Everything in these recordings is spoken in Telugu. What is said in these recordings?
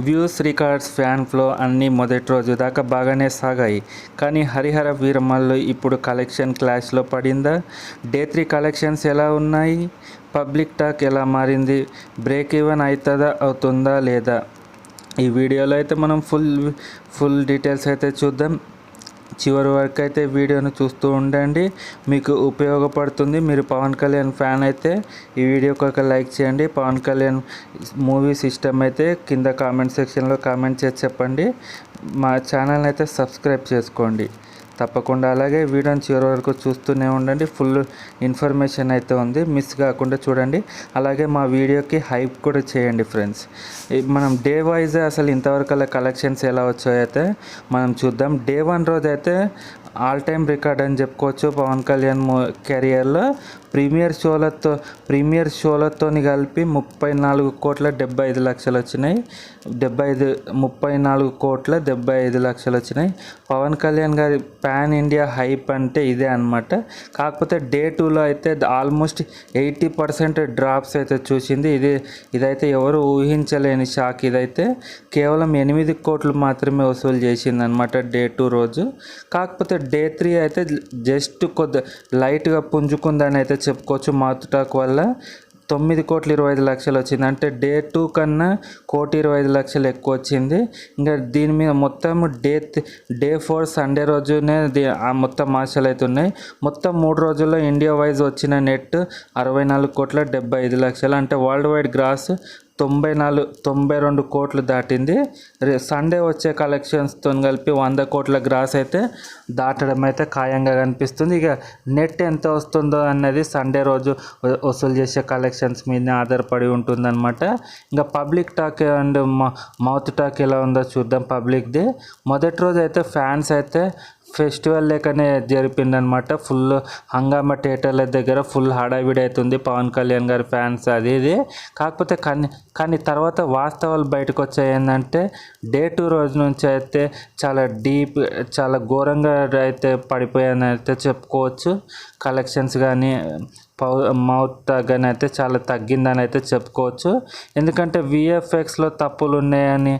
వ్యూస్ రికార్డ్స్ ఫ్యాన్ ఫ్లో అన్నీ మొదటి రోజు దాకా బాగానే సాగాయి. కానీ హరిహర వీరమల్లు ఇప్పుడు కలెక్షన్ క్లాష్లో పడిందా? డే త్రీ కలెక్షన్స్ ఎలా ఉన్నాయి? పబ్లిక్ టాక్ ఎలా మారింది? బ్రేక్ ఈవెన్ అవుతుందా అవుతుందా? లేదా? ఈ వీడియోలో అయితే మనం ఫుల్ ఫుల్ డీటెయిల్స్ అయితే చూద్దాం. చివరి వరకు అయితే వీడియోను చూస్తూ ఉండండి. మీకు ఉపయోగపడుతుంది. మీరు పవన్ కళ్యాణ్ ఫ్యాన్ అయితే ఈ వీడియోకి ఒక లైక్ చేయండి. పవన్ కళ్యాణ్ మూవీ సిస్టమ్ అయితే కింద కామెంట్ సెక్షన్లో కామెంట్ చేసి చెప్పండి. మా ఛానల్ అయితే సబ్స్క్రైబ్ చేసుకోండి. తప్పకుండా. అలాగే వీడియోని చివరి వరకు చూస్తూనే ఉండండి. ఫుల్ ఇన్ఫర్మేషన్ అయితే ఉంది. మిస్ కాకుండా చూడండి. అలాగే మా వీడియోకి హైప్ కూడా చేయండి ఫ్రెండ్స్. మనం డే వైజ్ అసలు ఇంతవరకు అలా కలెక్షన్స్ ఎలా వచ్చాయో అయితే మనం చూద్దాం. డే వన్ రోజు అయితే ఆల్ టైమ్ రికార్డ్ అని చెప్పుకోవచ్చు. పవన్ కళ్యాణ్ కెరియర్లో ప్రీమియర్ షోలతో ప్రీమియర్ షోలతోని కలిపి ముప్పై నాలుగు కోట్ల డెబ్బై ఐదు లక్షలు వచ్చినాయి డెబ్బై ఐదు ముప్పై నాలుగు కోట్ల డెబ్బై ఐదు లక్షలు వచ్చినాయి పవన్ కళ్యాణ్ గారి పాన్ ఇండియా హైప్ అంటే ఇదే అనమాట కాకపోతే డే టూలో అయితే ఆల్మోస్ట్ ఎయిటీ పర్సెంట్ డ్రాప్స్ అయితే చూసింది. ఇది ఇదైతే ఎవరు ఊహించలేని షాక్ ఇదైతే. కేవలం ఎనిమిది కోట్లు మాత్రమే వసూలు చేసింది అనమాట డే టూ రోజు. కాకపోతే డే త్రీ అయితే జస్ట్ కొద్ది లైట్గా పుంజుకుందని అయితే చెప్పుకోవచ్చు మౌత్ వల్ల తొమ్మిది కోట్ల ఇరవై ఐదు లక్షలు వచ్చింది. అంటే డే టూ కన్నా కోటి ఇరవై ఐదు లక్షలు ఎక్కువ వచ్చింది. ఇంకా దీని మీద మొత్తం డే డే ఫోర్ సండే రోజునే ఆ మొత్తం ఆశలు అవుతున్నాయి మొత్తం మూడు రోజుల్లో ఇండియా వైజ్ వచ్చిన నెట్ అరవై నాలుగు కోట్ల డెబ్బై ఐదు లక్షలు. అంటే వరల్డ్ వైడ్ గ్రాస్ తొంభై నాలుగు తొంభై రెండు కోట్లు దాటింది. రే- సండే వచ్చే కలెక్షన్స్తో కలిపి వంద కోట్ల గ్రాస్ అయితే దాటడం అయితే ఖాయంగా కనిపిస్తుంది. ఇక నెట్ ఎంత వస్తుందో అన్నది సండే రోజు వసూలు చేసే కలెక్షన్స్ మీద ఆధారపడి ఉంటుందన్నమాట. ఇంకా public talk and mouth talk ఎలా ఉందో చూద్దాం పబ్లిక్ది. మొదటి రోజు అయితే ఫ్యాన్స్ అయితే ఫెస్టివల్ లెక్కనే జరిపిందనమాట ఫుల్ హంగామా థియేటర్ల దగ్గర ఫుల్ హడావిడి అవుతుంది పవన్ కళ్యాణ్ గారి ఫ్యాన్స్ అది ఇది. కాకపోతే కానీ కానీ తర్వాత వాస్తవాలు బయటకు వచ్చాయి ఏంటంటే డే టూ రోజు నుంచి అయితే చాలా డీప్ చాలా ఘోరంగా అయితే పడిపోయాయని అయితే చెప్పుకోవచ్చు. కలెక్షన్స్ కానీ పౌ మౌత్ అని అయితే చాలా తగ్గిందని అయితే చెప్పుకోవచ్చు. ఎందుకంటే విఎఫ్ఎక్స్లో తప్పులు ఉన్నాయని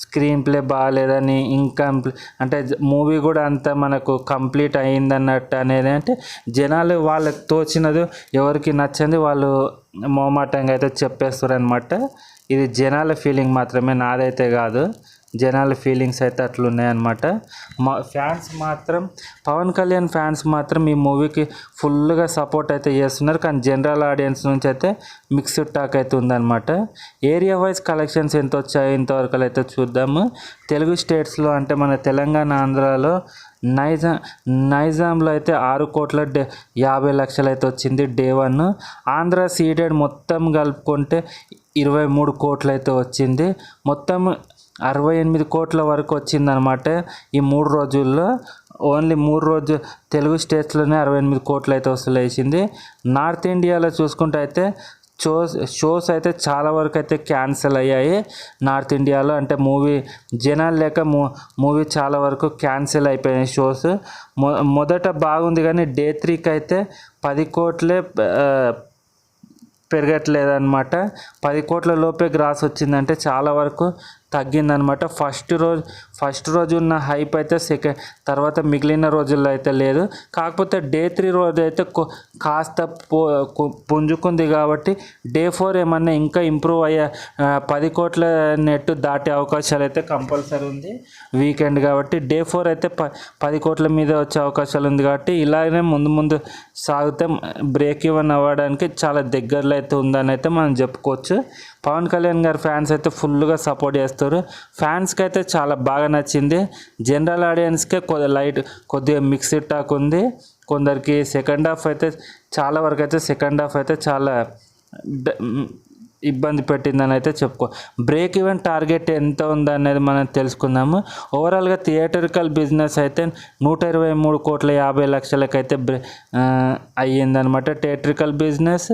స్క్రీన్ ప్లే బాగాలేదని ఇంకంప్లీ అంటే మూవీ కూడా అంత మనకు కంప్లీట్ అయిందన్నట్టు అనేది అంటే జనాలు వాళ్ళకి తోచినది ఎవరికి నచ్చింది వాళ్ళు మోమాటంగా అయితే చెప్పేస్తారు అనమాట ఇది జనాల ఫీలింగ్ మాత్రమే నాదైతే కాదు. జనాల ఫీలింగ్స్ అయితే అట్లున్నాయన్నమాట. మా ఫ్యాన్స్ మాత్రం పవన్ కళ్యాణ్ ఫ్యాన్స్ మాత్రం ఈ మూవీకి ఫుల్గా సపోర్ట్ అయితే చేస్తున్నారు. కానీ జనరల్ ఆడియన్స్ నుంచి అయితే మిక్స్డ్ టాక్ అయితే ఉందన్నమాట. ఏరియా వైజ్ కలెక్షన్స్ ఎంత వచ్చాయో ఇంతవరకు అయితే చూద్దాము. తెలుగు స్టేట్స్లో అంటే మన తెలంగాణ ఆంధ్రాలో నైజాం నైజాంలో అయితే ఆరు కోట్ల డే యాభై లక్షలు అయితే వచ్చింది డే వన్. ఆంధ్ర సీడెడ్ మొత్తం కలుపుకుంటే ఇరవై మూడు కోట్లు అయితే వచ్చింది. మొత్తం అరవై ఎనిమిది కోట్ల వరకు వచ్చిందనమాట ఈ మూడు రోజుల్లో. ఓన్లీ మూడు రోజు తెలుగు స్టేట్స్లోనే అరవై ఎనిమిది కోట్లు అయితే వసూలు వేసింది నార్త్ ఇండియాలో చూసుకుంటే అయితే షోస్ షోస్ అయితే చాలా వరకు అయితే క్యాన్సిల్ అయ్యాయి. నార్త్ ఇండియాలో అంటే మూవీ జనాలు లేక మూ మూవీ చాలా వరకు క్యాన్సిల్ అయిపోయినాయి షోస్. మొ మొదట బాగుంది కానీ డే త్రీకి అయితే పది కోట్లే పెరగట్లేదన్నమాట. పది కోట్ల లోపే గ్రాస్ వచ్చిందంటే చాలా వరకు తగ్గిందనమాట ఫస్ట్ రోజు ఫస్ట్ రోజు ఉన్న హైప్ అయితే సెకండ్ తర్వాత మిగిలిన రోజుల్లో అయితే లేదు. కాకపోతే డే త్రీ రోజు అయితే కాస్త పుంజుకుంది కాబట్టి డే ఫోర్ ఏమన్నా ఇంకా ఇంప్రూవ్ అయ్యే పది కోట్ల నెట్ దాటే అవకాశాలు అయితే కంపల్సరీ ఉంది. వీకెండ్ కాబట్టి డే ఫోర్ అయితే ప పది కోట్ల మీద వచ్చే అవకాశాలు ఉంది కాబట్టి ఇలాగనే ముందు ముందు సాగితే బ్రేక్ ఈవెన్ అవ్వడానికి చాలా దగ్గరలో అయితే ఉందని అయితే మనం చెప్పుకోవచ్చు. పవన్ కళ్యాణ్ గారి ఫ్యాన్స్ అయితే ఫుల్గా సపోర్ట్ చేస్తారు. ఫ్యాన్స్కి అయితే చాలా బాగా నచ్చింది. జనరల్ ఆడియన్స్కే కొద్ది లైట్ కొద్దిగా మిక్స్డ్ టాక్ ఉంది. కొందరికి సెకండ్ హాఫ్ అయితే చాలా వరకు అయితే సెకండ్ హాఫ్ అయితే చాలా డ- ఇబ్బంది పెట్టిందని అయితే చెప్పుకో. బ్రేక్ ఈవెన్ టార్గెట్ ఎంత ఉందనేది మనం తెలుసుకుందాము. ఓవరాల్గా థియేటరికల్ బిజినెస్ అయితే నూట ఇరవై మూడు కోట్ల యాభై లక్షలకైతే బ్రే అయ్యిందనమాట థియేటరికల్ బిజినెస్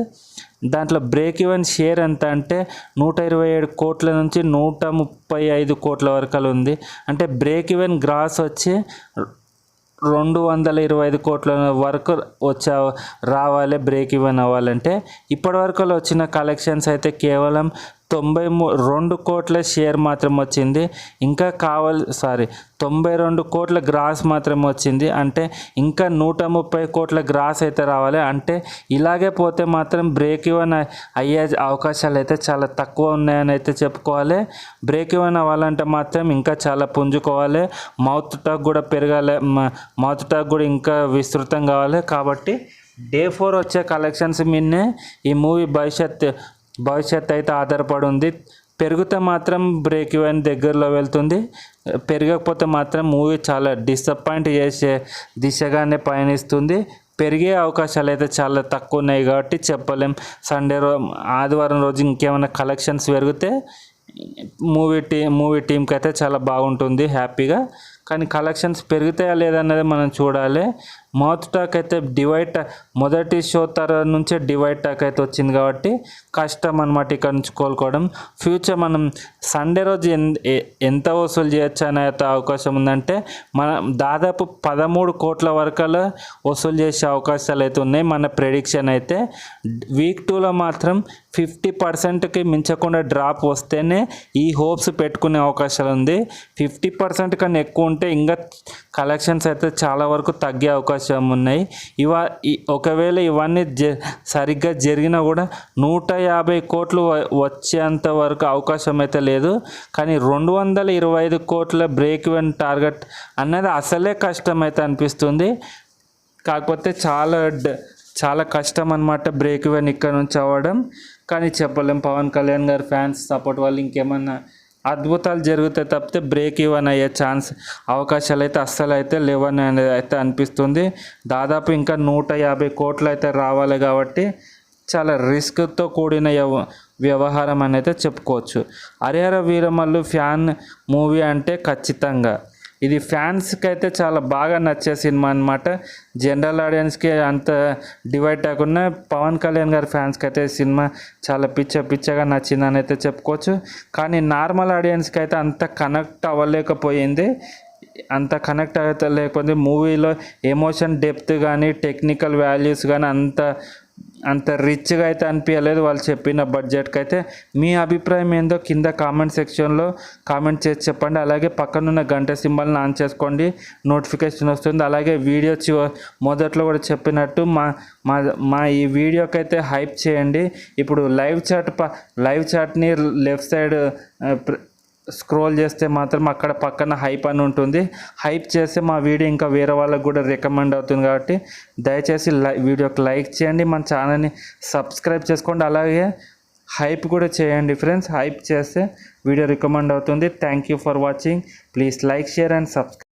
దాంట్లో బ్రేక్ ఈవెన్ షేర్ ఎంత అంటే నూట ఇరవై ఏడు కోట్ల నుంచి నూట ముప్పై ఐదు కోట్ల వరకు ఉంది. అంటే బ్రేక్ ఈవెన్ గ్రాస్ వచ్చి రెండు వందల ఇరవై ఐదు కోట్ల వరకు వచ్చా రావాలి బ్రేక్ ఈవెన్ అవ్వాలంటే ఇప్పటి వరకు వచ్చిన కలెక్షన్స్ అయితే కేవలం తొంభై మూ రెండు కోట్ల షేర్ మాత్రం వచ్చింది. ఇంకా కావాలి సారీ తొంభై రెండు కోట్ల గ్రాస్ మాత్రం వచ్చింది. అంటే ఇంకా నూట ముప్పై కోట్ల గ్రాస్ అయితే రావాలి. అంటే ఇలాగే పోతే మాత్రం బ్రేక్ ఈవెన్ అయ్యే అవకాశాలు అయితే చాలా తక్కువ ఉన్నాయని అయితే చెప్పుకోవాలి. బ్రేక్ ఈవెన్ అవ్వాలంటే మాత్రం ఇంకా చాలా పుంజుకోవాలి. మౌత్ టాక్ కూడా పెరగాలి. మౌత్ టాక్ కూడా ఇంకా విస్తృతం కావాలి. కాబట్టి డే ఫోర్ వచ్చే కలెక్షన్స్ మిన్నే ఈ మూవీ భవిష్యత్ భవిష్యత్ అయితే ఆధారపడి ఉంది పెరిగితే మాత్రం బ్రేక్ ఈవెన్ దగ్గరలో వెళ్తుంది. పెరగకపోతే మాత్రం మూవీ చాలా డిసప్పాయింట్ చేసే దిశగానే పయనిస్తుంది. పెరిగే అవకాశాలు అయితే చాలా తక్కువ ఉన్నాయి కాబట్టి చెప్పలేం. సండే రో ఆదివారం రోజు ఇంకేమైనా కలెక్షన్స్ పెరిగితే మూవీ టీ మూవీ టీంకి అయితే చాలా బాగుంటుంది హ్యాపీగా కానీ కలెక్షన్స్ పెరుగుతాయా లేదన్నది మనం చూడాలి. మౌత్ టాక్ అయితే డివైడ్ మొదటి షో తర్వాత నుంచే డివైడ్ టాక్ అయితే వచ్చింది కాబట్టి కష్టం అనమాట ఇక్కడ నుంచి కోలుకోవడం. ఫ్యూచర్ మనం సండే రోజు ఎంత వసూలు చేయొచ్చు అనే అయితే అవకాశం ఉందంటే మనం దాదాపు పదమూడు కోట్ల వరకు వసూలు చేసే అవకాశాలు అయితే ఉన్నాయి. మన ప్రెడిక్షన్ అయితే వీక్ టూలో మాత్రం ఫిఫ్టీ పర్సెంట్కి మించకుండా డ్రాప్ వస్తేనే ఈ హోప్స్ పెట్టుకునే అవకాశాలు ఉంది. ఫిఫ్టీ పర్సెంట్ కన్నా ఎక్కువ ఉంటే ఇంకా కలెక్షన్స్ అయితే చాలా వరకు తగ్గే అవకాశం అవకాశం ఉన్నాయి. ఇవ ఒకవేళ ఇవన్నీ జ సరిగ్గా జరిగినా కూడా నూట యాభై కోట్లు వచ్చేంత వరకు అవకాశం అయితే లేదు. కానీ రెండు వందల ఇరవై ఐదు కోట్ల బ్రేక్ ఈవెన్ టార్గెట్ అన్నది అసలే కష్టమైతే అనిపిస్తుంది. కాకపోతే చాలా డ- చాలా కష్టం అనమాట బ్రేక్ ఈవెన్ ఇక్కడ నుంచి అవ్వడం. కానీ చెప్పలేం పవన్ కళ్యాణ్ గారి ఫ్యాన్స్ సపోర్ట్ వల్ల ఇంకేమన్నా అద్భుతాలు జరిగితే తప్పితే బ్రేక్ ఈవెన్ అయ్యే ఛాన్స్ అవకాశాలు అయితే అస్సలు అయితే లేవని అనేది అయితే అనిపిస్తుంది. దాదాపు ఇంకా నూట యాభై కోట్లు అయితే రావాలి కాబట్టి చాలా రిస్క్తో కూడిన వ్యవ- వ్యవహారం అని అయితే చెప్పుకోవచ్చు. హరిహర వీరమల్లు ఫ్యాన్ మూవీ అంటే ఖచ్చితంగా. ఇది ఫ్యాన్స్కి అయితే చాలా బాగా నచ్చే సినిమా అనమాట జనరల్ ఆడియన్స్కి అంత డివైడ్ కాకుండా పవన్ కళ్యాణ్ గారి ఫ్యాన్స్కి అయితే సినిమా చాలా పిచ్చ పిచ్చగా నచ్చిందని అయితే చెప్పుకోవచ్చు. కానీ నార్మల్ ఆడియన్స్కి అయితే అంత కనెక్ట్ అవ్వలేకపోయింది. అంత కనెక్ట్ అయితే లేకపోతే మూవీలో ఎమోషన్ డెప్త్ కానీ టెక్నికల్ వాల్యూస్ కానీ అంత అంత రిచ్గా అయితే అనిపించలేదు వాళ్ళు చెప్పిన బడ్జెట్కి అయితే మీ అభిప్రాయం ఏందో కింద కామెంట్ సెక్షన్లో కామెంట్ చేసి చెప్పండి. అలాగే పక్కనున్న గంట సింబల్ని ఆన్ చేసుకోండి. నోటిఫికేషన్ వస్తుంది. అలాగే వీడియో చివ మొదట్లో కూడా చెప్పినట్టు మా మా మా ఈ వీడియోకి అయితే హైప్ చేయండి. ఇప్పుడు లైవ్ చాట్ ప లైవ్ చాట్ని లెఫ్ట్ సైడ్ స్క్రోల్ చేస్తే మాత్రం అక్కడ పక్కన హైప్ అని ఉంటుంది. హైప్ చేస్తే మా వీడియో ఇంకా వేరే వాళ్ళకు కూడా రికమెండ్ అవుతుంది కాబట్టి దయచేసి లై వీడియోకి లైక్ చేయండి. మన ఛానల్ని సబ్స్క్రైబ్ చేసుకోండి. అలాగే హైప్ కూడా చేయండి ఫ్రెండ్స్. హైప్ చేస్తే వీడియో రికమెండ్ అవుతుంది. Thank you for watching. Please like share and subscribe.